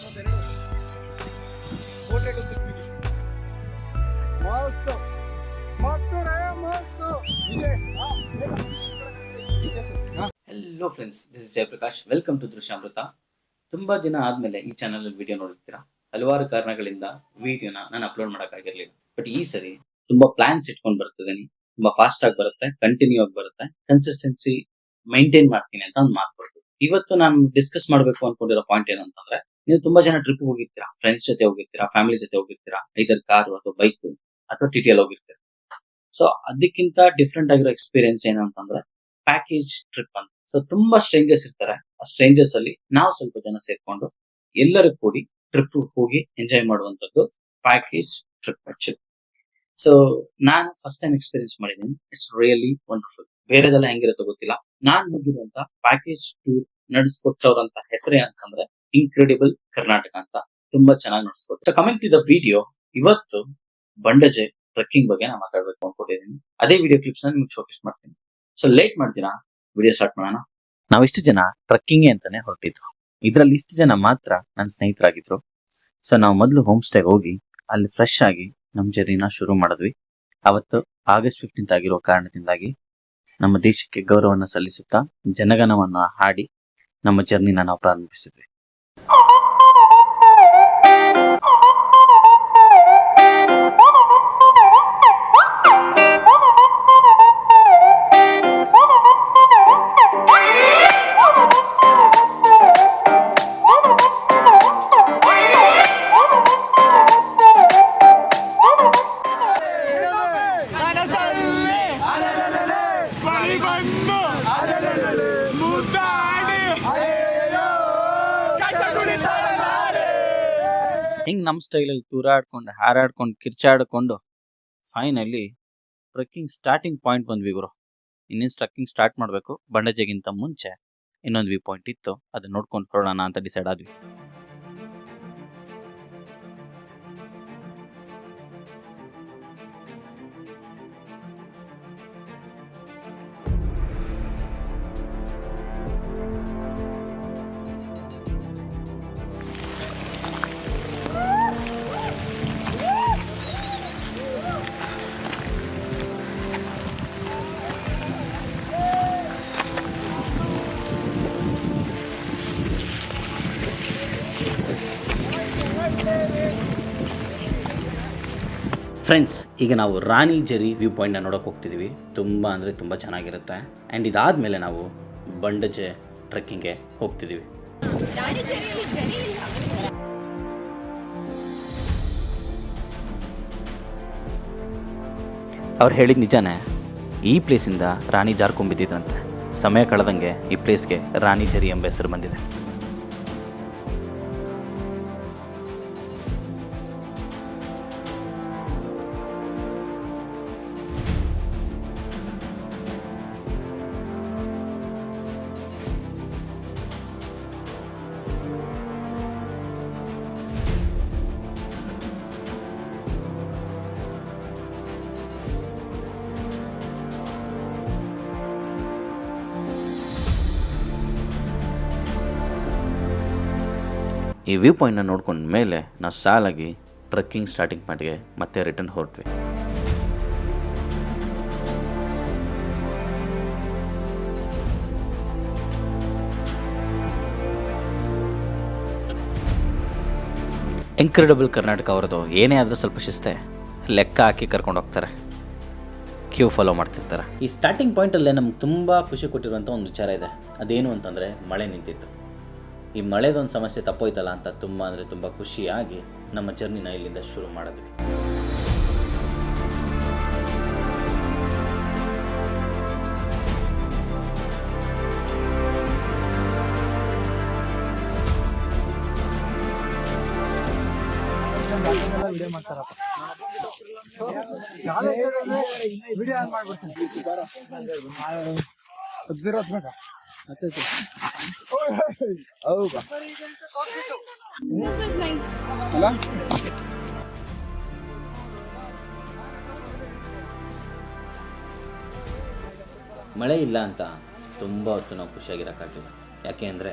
Hello friends this is Jayaprakash welcome to Drishyamrita ತುಂಬಾ ದಿನ ಆದ್ಮೇಲೆ ಈ ಚಾನಲ್ ವಿಡಿಯೋ ನೋಡುತ್ತೀರಾ ಹಲವಾರು ಕಾರಣಗಳಿಂದ ವಿಡಿಯೋನ ನಾನು ಅಪ್ಲೋಡ್ ಮಾಡೋಕ್ಕಾಗಿರ್ಲಿಲ್ಲ. ಬಟ್ ಈ ಸರಿ ತುಂಬಾ ಪ್ಲಾನ್ಸ್ ಇಟ್ಕೊಂಡು ಬರ್ತಿದ್ದೀನಿ ತುಂಬಾ ಫಾಸ್ಟ್ ಆಗಿ ಬರುತ್ತೆ ಕಂಟಿನ್ಯೂ ಆಗಿ ಬರುತ್ತೆ. ಕನ್ಸಿಸ್ಟೆನ್ಸಿ ಮೈಂಟೈನ್ ಮಾಡ್ತೀನಿ ಅಂತ ಒಂದು ಮಾತು ಇವತ್ತು ನಾನು ಡಿಸ್ಕಸ್ ಮಾಡಬೇಕು ಅನ್ಕೊಂಡಿರೋ ಪಾಯಿಂಟ್ ಏನಂತಂದ್ರೆ ನೀವು ತುಂಬಾ ಜನ ಟ್ರಿಪ್ ಹೋಗಿರ್ತೀರಾ ಫ್ರೆಂಡ್ಸ್ ಜೊತೆ ಹೋಗಿರ್ತೀರಾ ಫ್ಯಾಮಿಲಿ ಜೊತೆ ಹೋಗಿರ್ತೀರಾ ಐದರ್ ಕಾರು ಅಥವಾ ಬೈಕ್ ಅಥವಾ ಟಿ ಟಿ ಹೋಗಿರ್ತೀರಾ? ಸೊ ಅದಕ್ಕಿಂತ ಡಿಫ್ರೆಂಟ್ ಆಗಿರೋ ಎಕ್ಸ್ಪೀರಿಯನ್ಸ್ ಏನು ಅಂತಂದ್ರೆ ಪ್ಯಾಕೇಜ್ ಟ್ರಿಪ್ ಅಂತ. ಸೊ ತುಂಬಾ ಸ್ಟ್ರೇಂಜರ್ಸ್ ಇರ್ತಾರೆ. ಆ ಸ್ಟ್ರೇಂಜರ್ಸ್ ಅಲ್ಲಿ ನಾವು ಸ್ವಲ್ಪ ಜನ ಸೇರ್ಕೊಂಡು ಎಲ್ಲರೂ ಕೂಡಿ ಟ್ರಿಪ್ ಹೋಗಿ ಎಂಜಾಯ್ ಮಾಡುವಂತದ್ದು ಪ್ಯಾಕೇಜ್ ಟ್ರಿಪ್ ಅಚ್ಚು ಸೊ ನಾನು ಫಸ್ಟ್ ಟೈಮ್ ಎಕ್ಸ್ಪೀರಿಯನ್ಸ್ ಮಾಡಿದ್ದೀನಿ. ಇಟ್ಸ್ ರಿಯಲಿ ವಂಡರ್ಫುಲ್ ಬೇರೆದೆಲ್ಲ ಹೆಂಗಿರುತ್ತೋ ಗೊತ್ತಿಲ್ಲ. ನಾನ್ ಹೋಗಿರುವಂತ ಪ್ಯಾಕೇಜ್ ಟೂರ್ ನಡೆಸ್ಕೊಟ್ಟವ್ರಂತ ಹೆಸರೇ ಅಂತಂದ್ರೆ ಇನ್ಕ್ರೆಡಿಬಲ್ ಕರ್ನಾಟಕ ಅಂತ ತುಂಬಾ ಚೆನ್ನಾಗಿ ನಡೆಸ್ಕೊಟ್ಟು ಕಮಿಂಗ್ ಟು ದ ವಿಡಿಯೋ ಇವತ್ತು ಬಂಡಜೆ ಟ್ರೆಕ್ಕಿಂಗ್ ಬಗ್ಗೆ ನಾನು ಮಾತಾಡ್ಬೇಕು ಅನ್ಕೊಂಡಿದ್ದೀನಿ ಅದೇ ವಿಡಿಯೋ ಕ್ಲಿಪ್ಸ್ ನಿಮ್ಗೆ ಶೋಕೇಸ್ ಮಾಡ್ತೀನಿ. ಸೊ ಲೇಟ್ ಮಾಡ್ತೀರಾ ವಿಡಿಯೋ ಸ್ಟಾರ್ಟ್ ಮಾಡೋಣ? ನಾವಿಷ್ಟು ಜನ ಟ್ರಕ್ಕಿಂಗ್ ಅಂತಾನೆ ಹೊರಟಿದ್ರು ಇದ್ರಲ್ಲಿ ಇಷ್ಟು ಜನ ಮಾತ್ರ ನನ್ನ ಸ್ನೇಹಿತರಾಗಿದ್ರು. ಸೊ ನಾವು ಮೊದಲು ಹೋಮ್ ಸ್ಟೇಗೆ ಹೋಗಿ, ಅಲ್ಲಿ ಫ್ರೆಶ್ ಆಗಿ ನಮ್ಮ ಜರ್ನಿನ ಶುರು ಮಾಡಿದ್ವಿ. ಅವತ್ತು ಆಗಸ್ಟ್ ಫಿಫ್ಟೀನ್ತ್ ಆಗಿರೋ ಕಾರಣದಿಂದಾಗಿ ನಮ್ಮ ದೇಶಕ್ಕೆ ಗೌರವನ ಸಲ್ಲಿಸುತ್ತಾ ಜನಗಣವನ್ನ ಹಾಡಿ ನಮ್ಮ ಜರ್ನಿನ ನಾವು ಪ್ರಾರಂಭಿಸಿದ್ವಿ. ಹಿಂಗ್ ನಮ್ಮ ಸ್ಟೈಲಲ್ಲಿ ತೂರಾಡ್ಕೊಂಡು, ಹಾರಾಡ್ಕೊಂಡು, ಕಿರ್ಚಾಡ್ಕೊಂಡು ಫೈನಲಿ ಟ್ರಕ್ಕಿಂಗ್ ಸ್ಟಾರ್ಟಿಂಗ್ ಪಾಯಿಂಟ್ ಬಂದ್ವಿ ಗುರು. ಇನ್ನೇನು ಟ್ರಕ್ಕಿಂಗ್ ಸ್ಟಾರ್ಟ್ ಮಾಡಬೇಕು? ಬಂಡಜೆಗಿಂತ ಮುಂಚೆ ಇನ್ನೊಂದು ವ್ಯೂ ಪಾಯಿಂಟ್ ಇತ್ತು. ಅದನ್ನ ನೋಡ್ಕೊಂಡು ಹೊರಡೋಣ ಅಂತ ಡಿಸೈಡ್ ಆದ್ವಿ. ಫ್ರೆಂಡ್ಸ್ ಈಗ ನಾವು ರಾಣಿ ಜರಿ ವ್ಯೂ ಪಾಯಿಂಟ್ನ ನೋಡೋಕೆ ಹೋಗ್ತಿದ್ದೀವಿ ತುಂಬ ಅಂದರೆ ತುಂಬ ಚೆನ್ನಾಗಿರುತ್ತೆ. ಆ್ಯಂಡ್ ಇದಾದಮೇಲೆ ನಾವು ಬಂಡಜೆ ಟ್ರೆಕ್ಕಿಂಗ್ಗೆ ಹೋಗ್ತಿದ್ದೀವಿ ಅವ್ರು ಹೇಳಿದ ನಿಜಾನೇ ಈ ಪ್ಲೇಸಿಂದ ರಾಣಿ ಜಾರ್ಕೊಂಡ್ಬಿದ್ದಿದ್ರಂತೆ ಸಮಯ ಕಳೆದಂಗೆ ಈ ಪ್ಲೇಸ್ಗೆ ರಾಣಿ ಜರಿ ಎಂಬ ಹೆಸರು ಬಂದಿದೆ. ಈ ವ್ಯೂ ಪಾಯಿಂಟ್ನ ನೋಡ್ಕೊಂಡ ಮೇಲೆ ನಾವು ಸಾಲಾಗಿ ಟ್ರೆಕ್ಕಿಂಗ್ ಸ್ಟಾರ್ಟಿಂಗ್ ಪಾಯಿಂಟ್ಗೆ ಮತ್ತೆ ರಿಟರ್ನ್ ಹೊರಟ್ವಿ. ಇನ್ಕ್ರೆಡಿಬಲ್ ಕರ್ನಾಟಕ ಅವರದು ಏನೇ ಆದರೂ ಸ್ವಲ್ಪ ಶಿಸ್ತೆ, ಲೆಕ್ಕ ಹಾಕಿ ಕರ್ಕೊಂಡು ಹೋಗ್ತಾರೆ. ಕ್ಯೂ ಫಾಲೋ ಮಾಡ್ತಿರ್ತಾರೆ. ಈ ಸ್ಟಾರ್ಟಿಂಗ್ ಪಾಯಿಂಟಲ್ಲೇ ನಮ್ಗೆ ತುಂಬ ಖುಷಿ ಕೊಟ್ಟಿರುವಂಥ ಒಂದು ವಿಚಾರ ಇದೆ. ಅದೇನು ಅಂತಂದರೆ ಮಳೆ ನಿಂತಿತ್ತು. ಈ ಮಳೆದೊಂದು ಸಮಸ್ಯೆ ತಪ್ಪೋಯ್ತಲ್ಲ ಅಂತ ತುಂಬ ಅಂದರೆ ತುಂಬ ಖುಷಿಯಾಗಿ ನಮ್ಮ ಜರ್ನಿನ ಇಲ್ಲಿಂದ ಶುರು ಮಾಡಿದ್ವಿ. ವಿಡಿಯೋ ಆನ್ ಮಾಡ್ಬಿಡ್ತೀನಿ. ಅಲ್ಲ ಮಳೆ ಇಲ್ಲ ಅಂತ ತುಂಬ ಹೊತ್ತು ನಾವು ಖುಷಿಯಾಗಿರೋಕ್ಕಾಗಿಲ್ಲ ಯಾಕೆ ಅಂದರೆ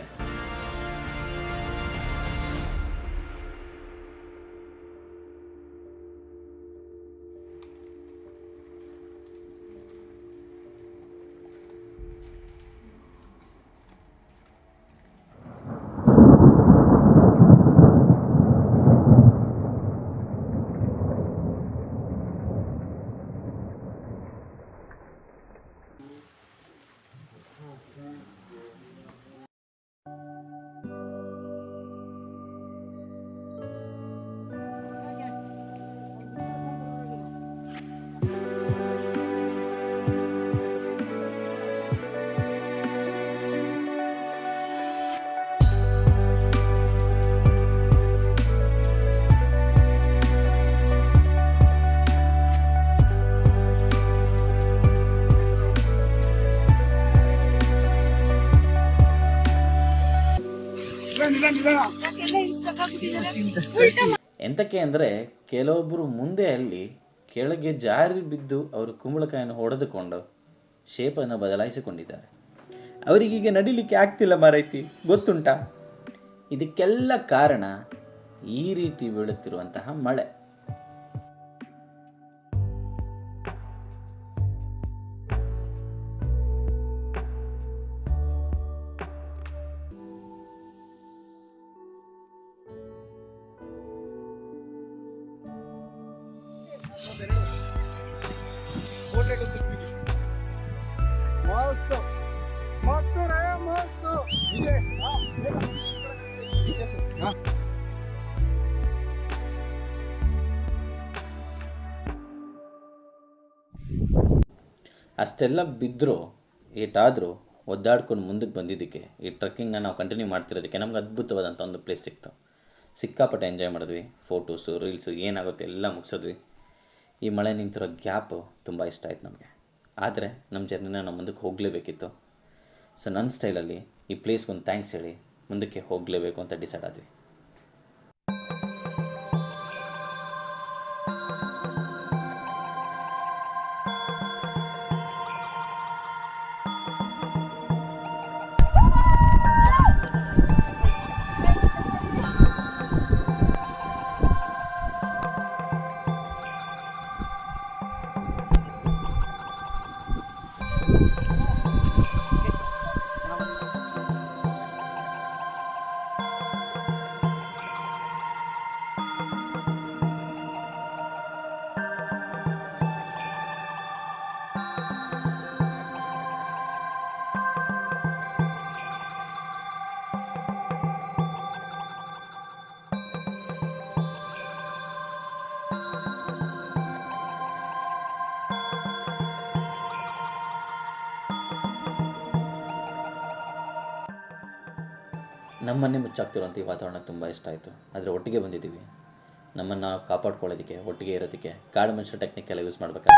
ಎಂತಕ್ಕೆ ಅಂದರೆ ಕೆಲವೊಬ್ಬರು ಮುಂದೆ ಅಲ್ಲಿ ಕೆಳಗೆ ಜಾರಿ ಬಿದ್ದು ಅವರು ಕುಂಬಳಕಾಯನ್ನು ಹೊಡೆದುಕೊಂಡು ಶೇಪನ್ನು ಬದಲಾಯಿಸಿಕೊಂಡಿದ್ದಾರೆ. ಅವರಿಗೀಗ ನಡಿಲಿಕ್ಕೆ ಆಗ್ತಿಲ್ಲ ಮಾರೈತಿ, ಗೊತ್ತುಂಟಾ? ಇದಕ್ಕೆಲ್ಲ ಕಾರಣ ಈ ರೀತಿ ಬೀಳುತ್ತಿರುವಂತಹ ಮಳೆ. ರೇ ಅಷ್ಟೆಲ್ಲ ಬಿದ್ದರೂ ಏಟಾದರೂ ಒದ್ದಾಡ್ಕೊಂಡು ಮುಂದಕ್ಕೆ ಬಂದಿದ್ದಕ್ಕೆ, ಈ ಟ್ರಕ್ಕಿಂಗ್ನ ನಾವು ಕಂಟಿನ್ಯೂ ಮಾಡ್ತಿರೋದಕ್ಕೆ ನಮ್ಗೆ ಅದ್ಭುತವಾದಂಥ ಒಂದು ಪ್ಲೇಸ್ ಸಿಕ್ತು. ಸಿಕ್ಕಾಪಟ್ಟೆ ಎಂಜಾಯ್ ಮಾಡಿದ್ವಿ. ಫೋಟೋಸು ರೀಲ್ಸು ಏನಾಗುತ್ತೆ ಎಲ್ಲ ಮುಗಿಸಿದ್ವಿ. ಈ ಮಳೆ ನಿಂತಿರೋ ಗ್ಯಾಪು ತುಂಬ ಇಷ್ಟ ಆಯ್ತು ನಮಗೆ. ಆದರೆ ನಮ್ಮ ಜರ್ನಿನ ನಾವು ಮುಂದಕ್ಕೆ ಹೋಗಲೇಬೇಕಿತ್ತು. ಸೊ ನನ್ನ ಸ್ಟೈಲಲ್ಲಿ ಈ ಪ್ಲೇಸ್ಗೊಂದು ಥ್ಯಾಂಕ್ಸ್ ಹೇಳಿ ಮುಂದಕ್ಕೆ ಹೋಗಲೇಬೇಕು ಅಂತ ಡಿಸೈಡ್ ಆದ್ವಿ. ನಮ್ಮನ್ನೇ ಮುಚ್ಚಾಗ್ತಿರುವಂಥ ಈ ವಾತಾವರಣ ತುಂಬ ಇಷ್ಟ ಆಯಿತು. ಆದರೆ ಒಟ್ಟಿಗೆ ಬಂದಿದ್ದೀವಿ. ನಮ್ಮನ್ನು ನಾವು ಕಾಪಾಡ್ಕೊಳ್ಳೋದಕ್ಕೆ, ಒಟ್ಟಿಗೆ ಇರೋದಕ್ಕೆ, ಕಾಡು ಮನುಷ್ಯ ಟೆಕ್ನಿಕ್ ಎಲ್ಲ ಯೂಸ್ ಮಾಡ್ಬೇಕಾಗ್ತದೆ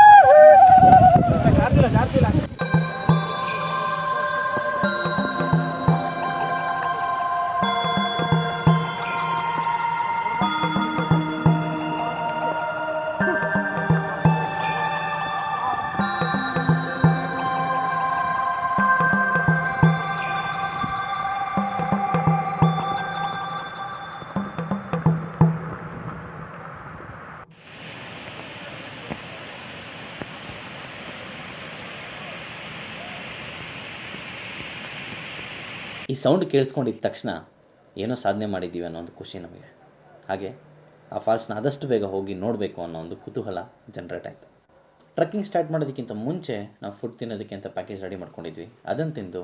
ಈ ಸೌಂಡ್ ಕೇಳಿಸ್ಕೊಂಡಿದ್ದ ತಕ್ಷಣ ಏನೋ ಸಾಧನೆ ಮಾಡಿದ್ದೀವಿ ಅನ್ನೋ ಒಂದು ಖುಷಿ ನಮಗೆ. ಹಾಗೆ ಆ ಫಾಲ್ಸ್ನ ಆದಷ್ಟು ಬೇಗ ಹೋಗಿ ನೋಡಬೇಕು ಅನ್ನೋ ಒಂದು ಕುತೂಹಲ ಜನ್ರೇಟ್ ಆಯಿತು. ಟ್ರಕ್ಕಿಂಗ್ ಸ್ಟಾರ್ಟ್ ಮಾಡೋದಕ್ಕಿಂತ ಮುಂಚೆ ನಾವು ಫುಡ್ ತಿನ್ನೋದಕ್ಕೆ ಅಂತ ಪ್ಯಾಕೇಜ್ ರೆಡಿ ಮಾಡ್ಕೊಂಡಿದ್ವಿ. ಅದನ್ನು ತಿಂದು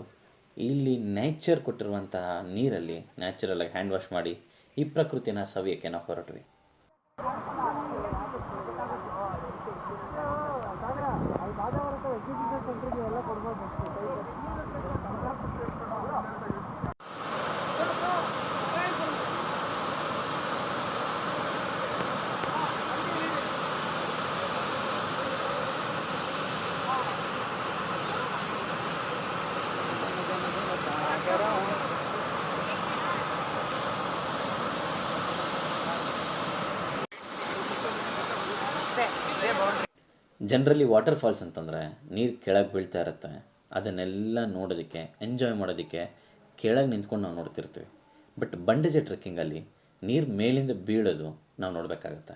ಇಲ್ಲಿ ನೇಚರ್ ಕೊಟ್ಟಿರುವಂತಹ ನೀರಲ್ಲಿ ನ್ಯಾಚುರಲ್ಲಾಗಿ ಹ್ಯಾಂಡ್ ವಾಶ್ ಮಾಡಿ ಈ ಪ್ರಕೃತಿನ ಸವಿಯಕ್ಕೆ ನಾವು ಹೊರಟ್ವಿ. ಜನರಲಿ ವಾಟರ್ ಫಾಲ್ಸ್ ಅಂತಂದರೆ ನೀರು ಕೆಳಗೆ ಬೀಳ್ತಾ ಇರುತ್ತೆ. ಅದನ್ನೆಲ್ಲ ನೋಡೋದಕ್ಕೆ ಎಂಜಾಯ್ ಮಾಡೋದಕ್ಕೆ ಕೆಳಗೆ ನಿಂತ್ಕೊಂಡು ನಾವು ನೋಡ್ತಿರ್ತೀವಿ. ಬಟ್ ಬಂಡೆಜೆ ಟ್ರೆಕ್ಕಿಂಗಲ್ಲಿ ನೀರು ಮೇಲಿಂದ ಬೀಳೋದು ನಾವು ನೋಡಬೇಕಾಗತ್ತೆ.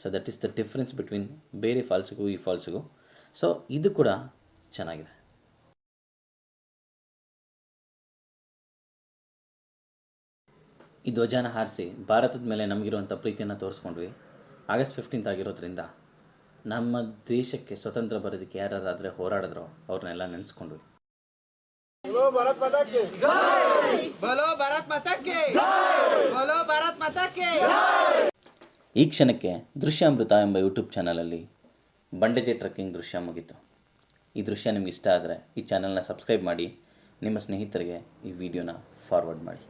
So that is the difference between ಬೇರೆ ಫಾಲ್ಸ್ಗೂ ಈ ಫಾಲ್ಸ್ಗೂ ಸೊ ಇದು ಕೂಡ ಚೆನ್ನಾಗಿದೆ. ಈ ಧ್ವಜಾನ ಹಾರಿಸಿ ಭಾರತದ ಮೇಲೆ ನಮಗಿರುವಂಥ ಪ್ರೀತಿಯನ್ನು ತೋರಿಸ್ಕೊಂಡ್ವಿ. ಆಗಸ್ಟ್ ಫಿಫ್ಟೀನ್ತ್ ಆಗಿರೋದ್ರಿಂದ ನಮ್ಮ ದೇಶಕ್ಕೆ ಸ್ವತಂತ್ರ ಬರೋದಕ್ಕೆ ಯಾರಾದರೆ ಹೋರಾಡಿದ್ರು ಅವ್ರನ್ನೆಲ್ಲ ನೆನೆಸ್ಕೊಂಡು. ಈ ಕ್ಷಣಕ್ಕೆ ದೃಶ್ಯಾಮೃತ ಎಂಬ ಯೂಟ್ಯೂಬ್ ಚಾನಲಲ್ಲಿ ಬಂಡೆಜೆ ಟ್ರಕ್ಕಿಂಗ್ ದೃಶ್ಯ ಮುಗೀತು. ಈ ದೃಶ್ಯ ನಿಮ್ಗೆ ಇಷ್ಟ ಆದರೆ ಈ ಚಾನಲ್ನ ಸಬ್ಸ್ಕ್ರೈಬ್ ಮಾಡಿ ನಿಮ್ಮ ಸ್ನೇಹಿತರಿಗೆ ಈ ವಿಡಿಯೋನ ಫಾರ್ವರ್ಡ್ ಮಾಡಿ.